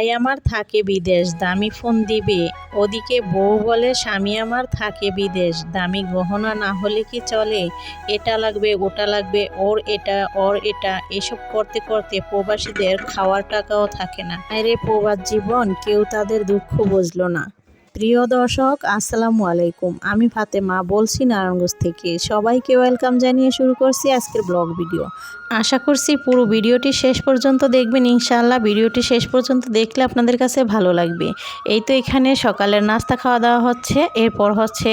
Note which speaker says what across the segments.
Speaker 1: ভাই আমার থাকে বিদেশ, দামি ফোন দিবে। ওদিকে বউ বলে, স্বামী আমার থাকে বিদেশ, দামি গহনা না হলে কি চলে? এটা লাগবে, ওটা লাগবে, ওর এটা ওর এটা। এসব করতে করতে প্রবাসীদের খাওয়ার টাকাও থাকে না। আরে প্রবাস জীবন, কেউ তাদের দুঃখ বুঝলো না। প্রিয় দর্শক, আসসালামু আলাইকুম। আমি ফাতেমা, বলছি নারায়ণগঞ্জ থেকে। সবাইকে ওয়েলকাম জানিয়ে শুরু করছি আজকের ব্লগ ভিডিও। আশা করছি পুরো ভিডিওটি শেষ পর্যন্ত দেখবেন। ইনশাআল্লাহ ভিডিওটি শেষ পর্যন্ত দেখলে আপনাদের কাছে ভালো লাগবে। এই তো এখানে সকালের নাস্তা খাওয়া দাওয়া হচ্ছে। এরপর হচ্ছে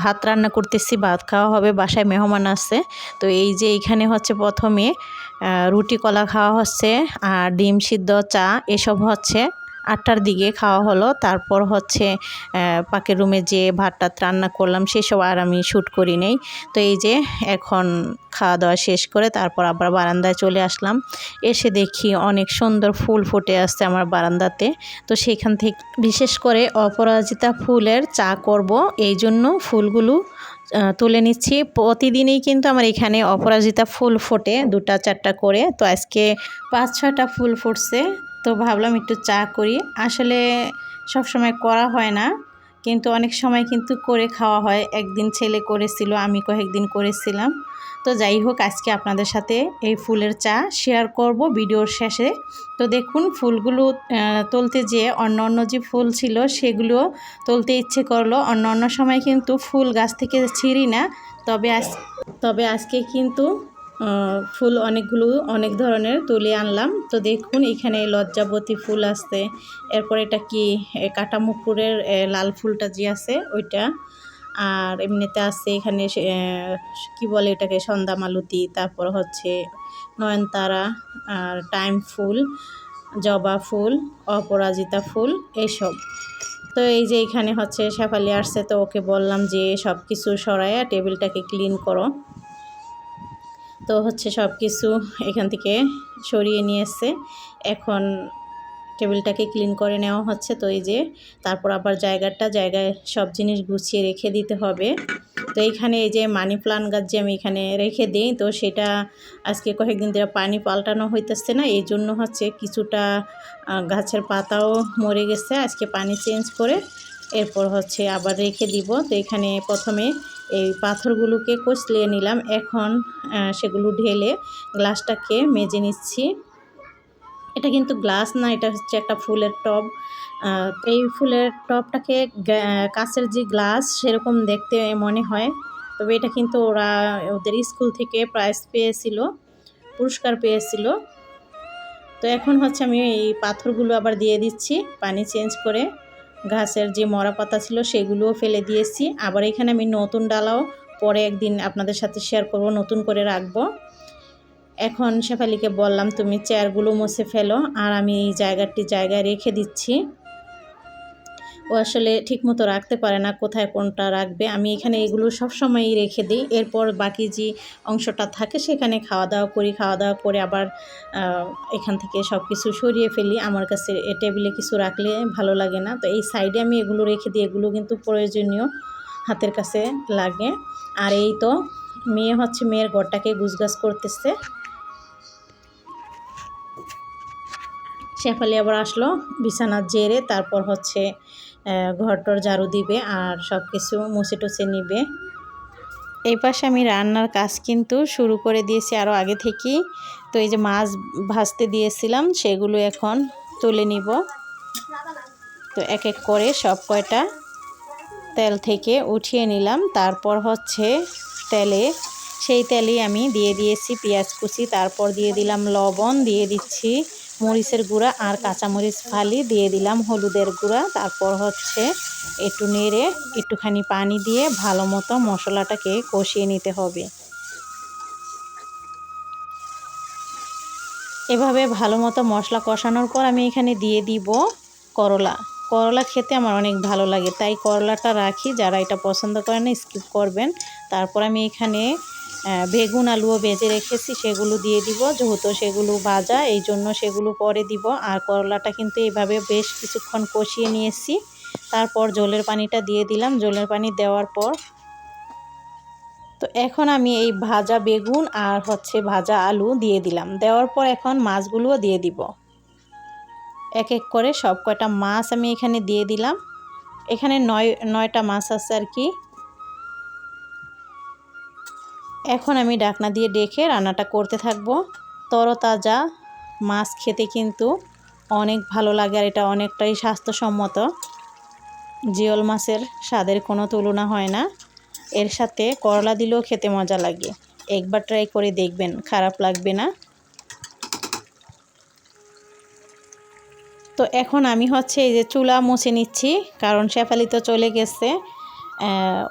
Speaker 1: ভাত রান্না করতেছি। ভাত খাওয়া হবে, বাসায় মেহমান আসছে তো এই যে এখানে হচ্ছে প্রথমে রুটি, কলা খাওয়া হচ্ছে। আর ডিম সিদ্ধ, চা, এসব হচ্ছে। আটটার দিকে খাওয়া হলো। তারপর হচ্ছে পাকের রুমে যে ভাত টাত রান্না করলাম সেসব আর আমি শ্যুট করি নেই। তো এই যে এখন খাওয়া দাওয়া শেষ করে তারপর আবার বারান্দায় চলে আসলাম। এসে দেখি অনেক সুন্দর ফুল ফুটে আসছে আমার বারান্দাতে। তো সেখান থেকে বিশেষ করে অপরাজিতা ফুলের চা করব। এই জন্য ফুলগুলো তুলে নিচ্ছি। প্রতিদিনই কিন্তু আমার এখানে অপরাজিতা ফুল ফোটে দুটা চারটা করে। তো আজকে পাঁচ ছটা ফুল ফুটছে। তো ভাবলাম একটু চা করি। আসলে সব সময় করা হয় না, কিন্তু অনেক সময় কিন্তু করে খাওয়া হয়। একদিন ছেলে করেছিল, আমি কয়েকদিন করেছিলাম। তো যাই হোক, আজকে আপনাদের সাথে এই ফুলের চা শেয়ার করব ভিডিওর শেষে। তো দেখুন, ফুলগুলো তুলতে যেয়ে অন্য অন্য যে ফুল ছিল, সেগুলো তুলতে ইচ্ছে করল। অন্য অন্য সময় কিন্তু ফুল গাছ থেকে ছিঁড়ি না। তবে আজ, তবে আজকে কিন্তু ফুল অনেকগুলো অনেক ধরনের তুলে আনলাম। তো দেখুন এখানে লজ্জাবতী ফুল আছে এরপর এটা কি? এ, কাটামুকুরের এ, লাল ফুলটা যে আছে ওইটা। আর এমনিতে আছে এখানে কি বলে এটাকে? সন্ধ্যা মালতী তারপর হচ্ছে নয়নতারা আর টাইম ফুল জবা ফুল অপরাজিতা ফুল এসব। তো এই যে এখানে হচ্ছে শেফালি আসছে তো ওকে বললাম যে সব কিছু সরাইয়া টেবিলটাকে ক্লিন করো। তো হচ্ছে সব কিছু এখান থেকে সরিয়ে নিয়ে এসছে। এখন টেবিলটাকে ক্লিন করে নেওয়া হচ্ছে। তো এই যে তারপর আবার জায়গাটা, জায়গায় সব জিনিস গুছিয়ে রেখে দিতে হবে। তো এইখানে এই যে মানি প্লান্ট গাছ যে আমি এখানে রেখে দিই, তো সেটা আজকে কয়েকদিন ধরে পানি পাল্টানো হইতেছে না। এই জন্য হচ্ছে কিছুটা গাছের পাতাও মরে গেছে। আজকে পানি চেঞ্জ করে এরপর হচ্ছে আবার রেখে দিব। তো এখানে প্রথমে এই পাথরগুলোকে কষলিয়ে নিলাম। এখন সেগুলো ঢেলে গ্লাসটাকে মেজে নিচ্ছি। এটা কিন্তু গ্লাস না, এটা হচ্ছে একটা ফুলের টব। এই ফুলের টবটাকে কাঁচের যে গ্লাস, সেরকম দেখতে মনে হয়। তবে এটা কিন্তু ওরা, ওদের স্কুল থেকে প্রাইজ পেয়েছিল, পুরস্কার পেয়েছিল। তো এখন হচ্ছে আমি এই পাথরগুলো আবার দিয়ে দিচ্ছি, পানি চেঞ্জ করে। ঘাসের যে মরা পাতা ছিল সেগুলোও ফেলে দিয়েছি। আবার এখানে আমি নতুন ডালাও পরে একদিন আপনাদের সাথে শেয়ার করব, নতুন করে রাখব। এখন শেফালিকে বললাম, তুমি চেয়ারগুলো মুছে ফেলো। আর আমি এই জায়গাটি জায়গায় রেখে দিচ্ছি। ও আসলে ঠিকমতো রাখতে পারে না, কোথায় কোনটা রাখবে, আমি এখানে এগুলো সব সময়ই রেখে দিই। এরপর বাকি যে অংশটা থাকে সেখানে খাওয়া দাওয়া করি, খাওয়া দাওয়া করে আবার এখান থেকে সব কিছু সরিয়ে ফেলি। আমার কাছে টেবিলে কিছু রাখলে ভালো লাগে না। তো এই সাইডে আমি এগুলো রেখে দিই, এগুলো কিন্তু প্রয়োজনীয় হাতের কাছে লাগে। আর এই তো, মেয়ে হচ্ছে মেয়ের ঘরটাকে গুছগাছ করতেছে। শেফালি আবার আসলো বিছানার জেরে তারপর হচ্ছে ঘরটর ঝাড়ু দিবে আর সব কিছু মুছে টুছে নিবে। এই পাশে আমি রান্নার কাজ কিন্তু শুরু করে দিয়েছি আরও আগে থেকেই। তো এই যে মাছ ভাজতে দিয়েছিলাম, সেগুলো এখন তুলে নিব। তো এক এক করে সব কয়টা তেল থেকে উঠিয়ে নিলাম। তারপর হচ্ছে তেলে, সেই তেলেই আমি দিয়ে দিয়েছি পেঁয়াজ কুচি, তারপর দিয়ে দিলাম লবণ, দিয়ে দিচ্ছি মরিচের গুঁড়া আর কাঁচামরিচ ফালি দিয়ে দিলাম, হলুদের গুঁড়া। তারপর হচ্ছে একটু নেড়ে একটুখানি পানি দিয়ে ভালো মতো মশলাটাকে কষিয়ে নিতে হবে। এভাবে ভালো মতো মশলা কষানোর পর আমি এখানে দিয়ে দিব করলা। করলা খেতে আমার অনেক ভালো লাগে, তাই করলাটা রাখি। যারা এটা পছন্দ করে না স্কিপ করবেন। তারপর আমি এখানে বেগুন আলুও ভেজে রেখেছি, সেগুলো দিয়ে দিব। যেহেতু সেগুলো ভাজা, এই জন্য সেগুলো পরে দিব। আর করলাটা কিন্তু এইভাবে বেশ কিছুক্ষণ কষিয়ে নিয়েছি। তারপর জলের পানিটা দিয়ে দিলাম। জলের পানি দেওয়ার পর তো এখন আমি এই ভাজা বেগুন আর হচ্ছে ভাজা আলু দিয়ে দিলাম। দেওয়ার পর এখন মাছগুলোও দিয়ে দিব। এক এক করে সব কয়টা মাছ আমি এখানে দিয়ে দিলাম। এখানে নয়, নয়টা মাছ আছে আর কি। এখন আমি ডাকনা দিয়ে ডেকে রান্নাটা করতে থাকব। তরতাজা মাছ খেতে কিন্তু অনেক ভালো লাগে আর এটা অনেকটাই স্বাস্থ্যসম্মত। জিওল মাছের স্বাদের কোনো তুলনা হয় না। এর সাথে করলা দিলেও খেতে মজা লাগে। একবার ট্রাই করে দেখবেন, খারাপ লাগবে না। তো এখন আমি হচ্ছে এই যে চুলা মুছে নিচ্ছি, কারণ শেফালি তো চলে গেছে।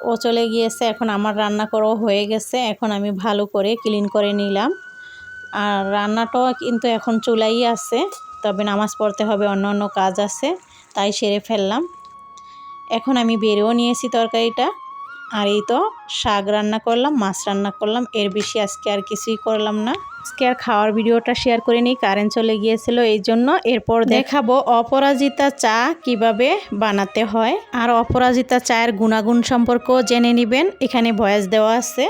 Speaker 1: ও চলে গিয়েছে, এখন আমার রান্না করাও হয়ে গেছে, এখন আমি ভালো করে ক্লিন করে নিলাম। আর রান্নাটাও কিন্তু এখন চুলাই আছে, তবে নামাজ পড়তে হবে, অন্য অন্য কাজ আছে, তাই সেরে ফেললাম। এখন আমি বেরেও নিয়েছি তরকারিটা, আর এই তো শাক রান্না করলাম, মাছ রান্না করলাম, এর বেশি আজকে আর কিছুই করলাম না। আজকে আর খাওয়ার ভিডিওটা শেয়ার করে নিই কারেন্ট চলে গিয়েছিল এই জন্য এরপর দেখাবো অপরাজিতা চা কীভাবে বানাতে হয়। আর অপরাজিতা চায়ের গুণাগুণ সম্পর্কেও জেনে নেবেন এখানে ভয়েস দেওয়া আছে।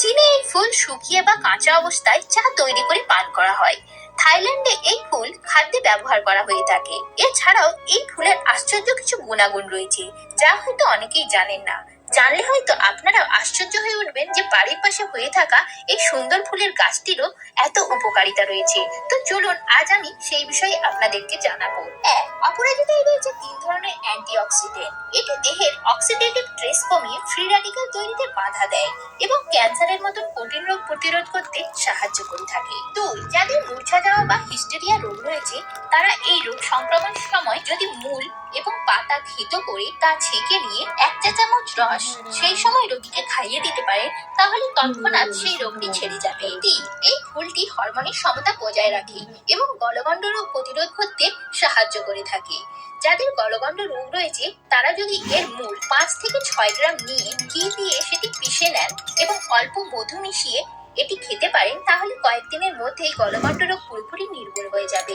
Speaker 2: চীনে এই ফুল শুকিয়ে বা কাঁচা অবস্থায় চা তৈরি করে পান করা হয়। থাইল্যান্ডে এই ফুল খাদ্যে ব্যবহার করা হয়ে থাকে। এছাড়াও এই ফুলের আশ্চর্য কিছু গুণাগুণ রয়েছে যা হয়তো অনেকেই জানেন না। জানলে হয়তো আপনারা আশ্চর্য হয়ে উঠবেন যে বাড়ির পাশে হয়ে থাকা এই সুন্দর ফুলের গাছটিরও এত উপকারিতা রয়েছে। তো চলুন, আজ আমি সেই বিষয়ে আপনাদেরকে জানাব। এক অপরাজিতায় রয়েছে তিন ধরনের অ্যান্টিঅক্সিডেন্ট। এটি দেহের অক্সিডেটিভ স্ট্রেস কমিয়ে ফ্রি র্যাডিক্যাল তৈরিতে বাধা দেয় এবং ক্যান্সারের মতন কঠিন রোগ প্রতিরোধ করতে সাহায্য করে থাকে। দুই, যাদের মূর্ছা যাওয়া বা হিস্টেরিয়া রোগ রয়েছে তারা এই রোগ সংক্রমণের সময় যদি মূল এবং পাতা থেতো করে তা ছেঁকে নিয়ে এক চা চামচ রস সেই সময় রোগীকে খাইয়ে দিতে পারে তাহলে তৎক্ষণাৎ সেই রোগটি ছেড়ে যাবে। তিন এই ফুলটি হরমোনের সমতা বজায় রাখে এবং গলগণ্ড রোগ প্রতিরোধ করতে সাহায্য করে থাকে। যাদের গলগণ্ড রোগ রয়েছে তারা যদি এর মূল পাঁচ থেকে ছয় গ্রাম নিয়ে ঘি দিয়ে সেটি পিষে নেন এবং অল্প মধু মিশিয়ে এটি খেতে পারেন তাহলে কয়েকদিনের মধ্যেই গলগণ্ড রোগ পুরোপুরি নির্মূল হয়ে যাবে।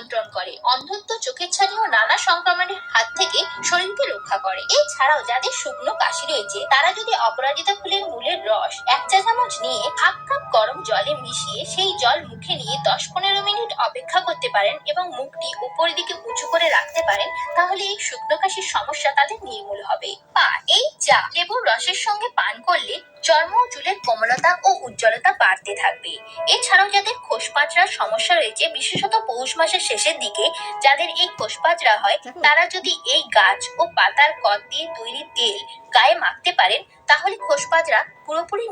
Speaker 2: নিয়ন্ত্রণ করে। অন্ধত্ব চোখের ছানি ও নানা সংক্রমণের হাত থেকে শরীরকে রক্ষা করে। এছাড়াও যাদের শুকনো কাশি রয়েছে, তারা যদি অপরাজিতা ফুলের মূলের রস এক চা চামচ নিয়ে হাফ কাপ গরম জলে মিশিয়ে সেই জল মুখে নিয়ে দশ পনেরো মিনিট অপেক্ষা করতে পারেন এবং মুখটি উপরের দিকে উঁচু করে রাখতে পারেন, তাহলে এই শুকনো কাশির সমস্যা তাদের নির্মূল হবে। পা, এই চা লেবুর রসের সঙ্গে পান করলে চর্ম ও চুলের কোমলতা ও উজ্জ্বলতা বাড়তে থাকবে এছাড়াও যাদের খোসপাচড়ার সমস্যা রয়েছে, বিশেষত পৌষ মাসের শেষের দিকে যাদের এই খোসপাচড়া হয়, তারা যদি এই গাছ ও পাতার কদ দিয়ে তৈরি তেল গায়ে মাখতে পারেন, তাহলে খোসপাচড়া পুরোপুরি